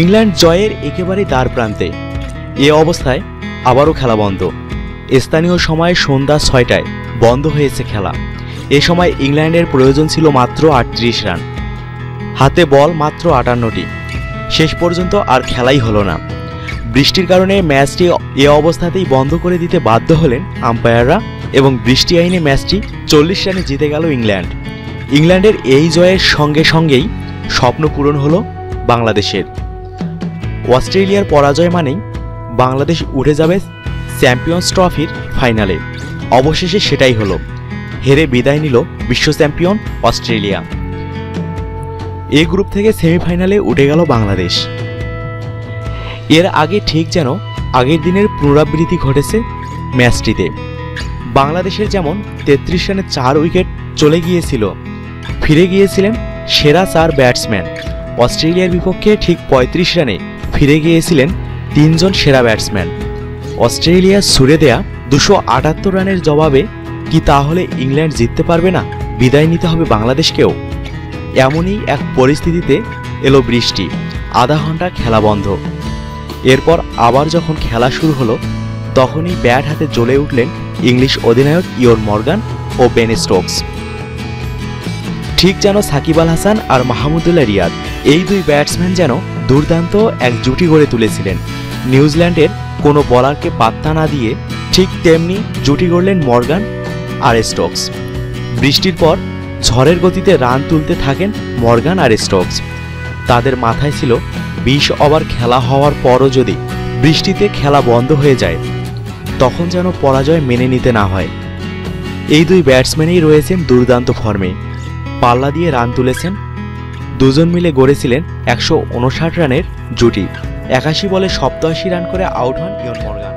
England জয়ের একেবারে দ্বার প্রান্তে। এ অবস্থায় আবারও খেলা বন্ধ। স্থানীয় সময় সন্ধ্যা ছয়টায় বন্ধ হয়েছে খেলা। এ সময় ইংল্যান্ডের প্রয়োজন ছিল মাত্র আটত্রিশ রান। হাতে বল মাত্র আটান্নটি। শেষ পর্যন্ত আর খেলাই হলো না। বৃষ্টির কারণে ম্যাচটি এ অবস্থাতেই বন্ধ করে দিতে বাধ্য হলেন আম্পায়াররা এবং বৃষ্টি আইনে ম্যাচটি চল্লিশ রানে জিতে গেল ইংল্যান্ড। ইংল্যান্ডের এই জয়ের সঙ্গে সঙ্গেই স্বপ্ন পূরণ হলো বাংলাদেশের। অস্ট্রেলিয়ার পরাজয় মানেই বাংলাদেশ উঠে যাবে চ্যাম্পিয়ন্স ট্রফির ফাইনালে। অবশেষে সেটাই হলো। হেরে বিদায় নিল বিশ্ব চ্যাম্পিয়ন অস্ট্রেলিয়া। এ গ্রুপ থেকে সেমিফাইনালে উঠে গেল বাংলাদেশ। এর আগে ঠিক যেন আগের দিনের পুনরাবৃত্তি ঘটেছে ম্যাচটিতে। বাংলাদেশের যেমন তেত্রিশ রানে চার উইকেট চলে গিয়েছিল, ফিরে গিয়েছিলেন সেরা চার ব্যাটসম্যান। অস্ট্রেলিয়ার বিপক্ষে ঠিক পঁয়ত্রিশ রানে ফিরে গিয়েছিলেন তিনজন সেরা ব্যাটসম্যান। অস্ট্রেলিয়া ছুড়ে দেয়া দুশো আটাত্তর রানের জবাবে কি তাহলে ইংল্যান্ড জিততে পারবে না? বিদায় নিতে হবে বাংলাদেশকেও। এমনই এক পরিস্থিতিতে এলো বৃষ্টি। আধা ঘণ্টা খেলা বন্ধ। এরপর আবার যখন খেলা শুরু হলো, তখনই ব্যাট হাতে জ্বলে উঠলেন ইংলিশ অধিনায়ক ইয়ন মর্গান ও বেন স্টোকস। ঠিক যেন সাকিব আল হাসান আর মাহমুদুল্লাহ রিয়াদ, এই দুই ব্যাটসম্যান যেন দুর্দান্ত এক জুটি গড়ে তুলেছিলেন। নিউজিল্যান্ডের কোনো বলারকে পাত্তা না দিয়ে ঠিক তেমনি জুটি গড়লেন মর্গান আর স্টোকস। বৃষ্টির পর ঝড়ের গতিতে রান তুলতে থাকেন মর্গান আর স্টোকস। তাদের মাথায় ছিল বিশ ওভার খেলা হওয়ার পরও যদি বৃষ্টিতে খেলা বন্ধ হয়ে যায়, তখন যেন পরাজয় মেনে নিতে না হয়। এই দুই ব্যাটসম্যানই রয়েছেন দুর্দান্ত ফর্মে। পাল্লা দিয়ে রান তুলেছেন দুজন মিলে গড়েছিলেন একশো উনষাট রানের জুটি। একাশি বলে সপ্তাশি রান করে আউট হন ইয়ন মর্গান।